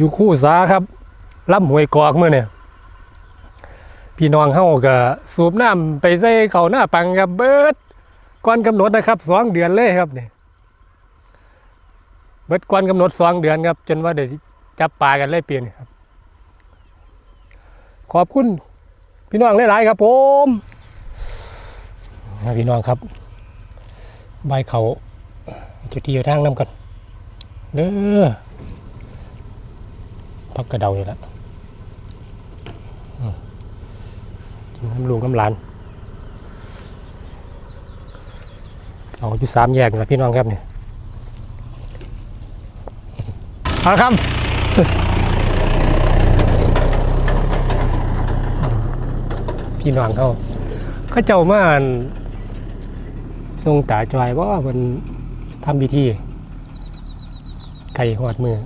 อยู่คู่สาครับลำหวยกอกเมื่อเนี่ยพี่น้องเฮาก็สูบน้ำไปใส่เขาหน้าปังครับเบิดก่อนกำหนดนะครับสองเดือนเลยครับเนี่ยเบิดก่อนกำหนดสองเดือนครับ จนว่าเดี๋ยวจับปลากันเลยเปลี่ยนครับ ขอบคุณพี่น้องหลายๆครับผมพี่น้องครับ ใบเขาจุดที่อยู่ทางน้ำกันเด้อ พักกระเดาอยู่แล้วกินน้ำลูกน้ำหลานเอาอยู่สามแยกนะพี่น้องครับเนี่ยเอาละครับพี่น้องเขาเขาเจ้ามาอั่นทรงตาจอยว่ามันทำพิธีไข่หอดมือ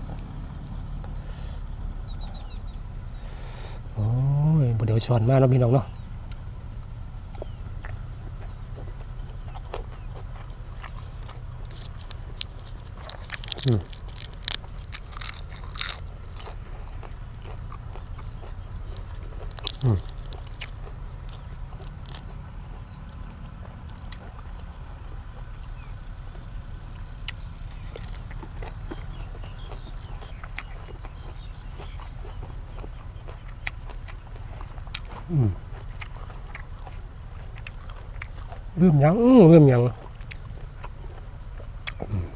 ยบ่เดี๋ยวชอนมากเนาะพี่น้องเนาะ ลืมยังอื้อลืมยังอืม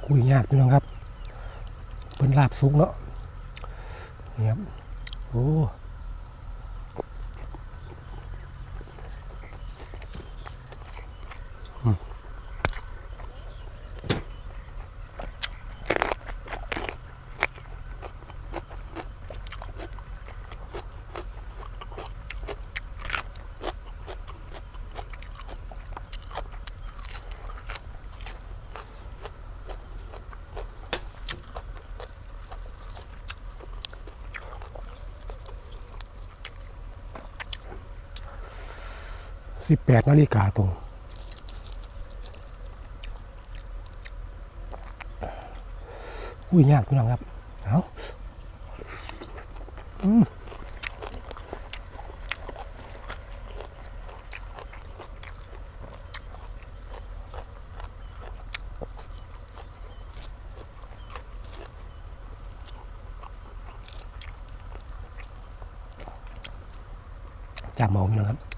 โอ้ คุยยากพี่น้องครับเป็นลาบซุกเนาะนี่ครับโอ้ สิบแปดนาฬิกาตรง คุยยากพี่น้องครับเอาอืมจากเมาพี่น้องครับ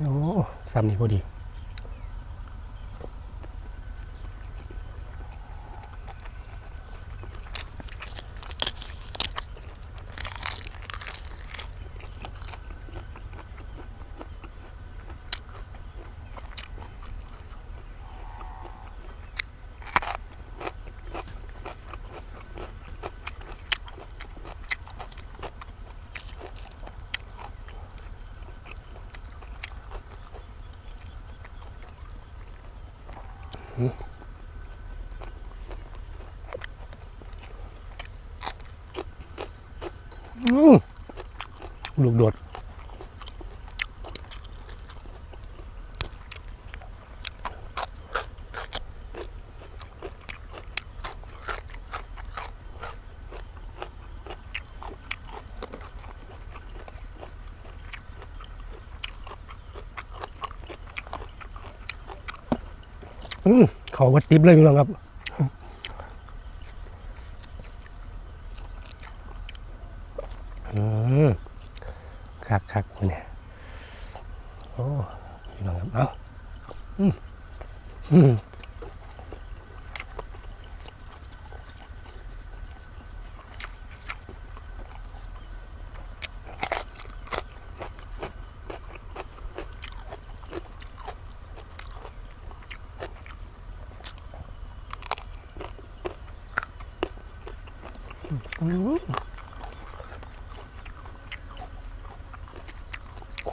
โอ้ซ้ำนี่พอดี ลูกโดด เขาวัดติบเลยพี่น้องครับอืมคักคักเนี่ยโอ้พี่น้องครับ เอาอืม ข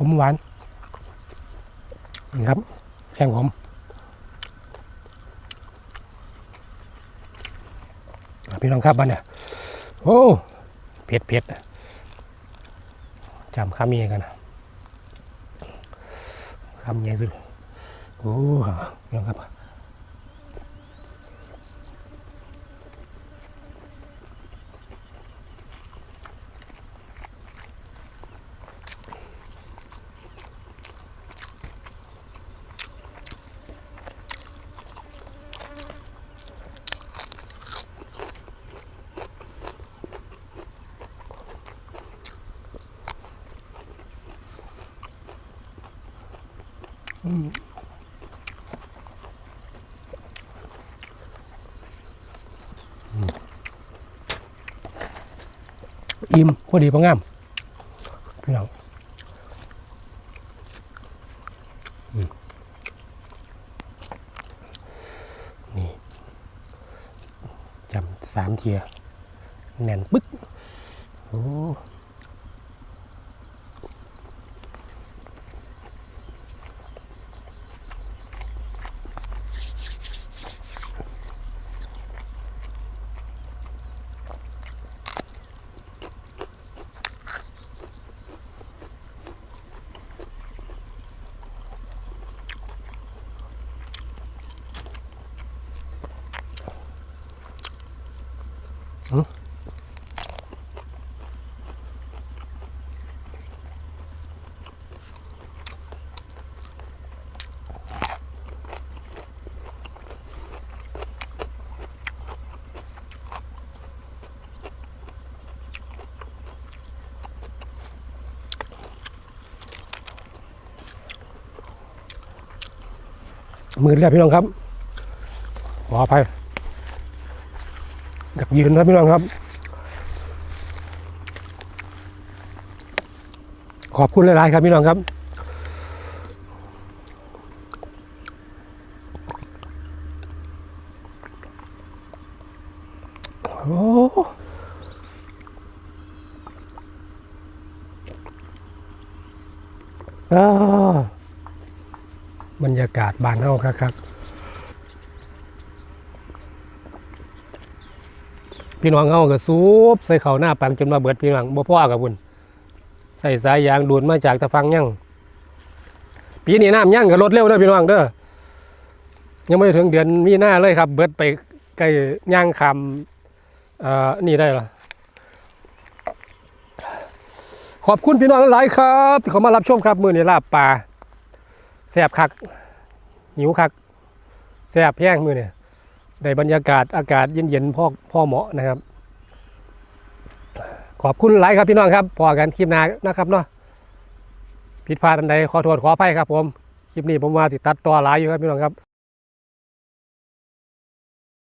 มหวานนี่ครับแช่งขมพี่น้องครับบ้านเนี่ยโอ้เผ็ดเผ็ดจำคำเมียกันนะคำเมียสุดโอ้พี่น้องครับ อิ่มพอดีพองามพี่น้องอืมนี่จำสามเทียแน่นปึ๊กโอ้ มือแล้วพี่น้องครับขออภัยอยากยืนครับพี่น้องครับ ขอบคุณหลายๆครับพี่น้องครับโอ้บรรยากาศบานเฮาครับ พี่น้องเฮาก็สูบใส่เข่าหน้าปังจนมาเบิดพี่น้องบ่พ่อกับคุณใส่สายยางดูดมาจากตะฟังยังปีนี้น้ำยังก็ลดเร็วเด้อพี่น้องเด้อยังไม่ถึงเดือนมีหน้าเลยครับ เบิดไปใกล้ย่างคำเอ่อนี่ได้เหรอขอบคุณพี่น้องหลายครับที่เขามารับชมครับมื้อนี้ลาบปลาแสบคักหิวคักแสบแห้งมือเนี่ย ได้บรรยากาศอากาศเย็นๆพ่อพ่อเหมาะนะครับ ขอบคุณหลายครับพี่น้องครับพอกันคลิปหน้านะครับเนาะผิดพลาดอันใดขอโทษขออภัยครับผม คลิปนี้ผมมาติดตัดต่อหลายอยู่ครับพี่น้องครับ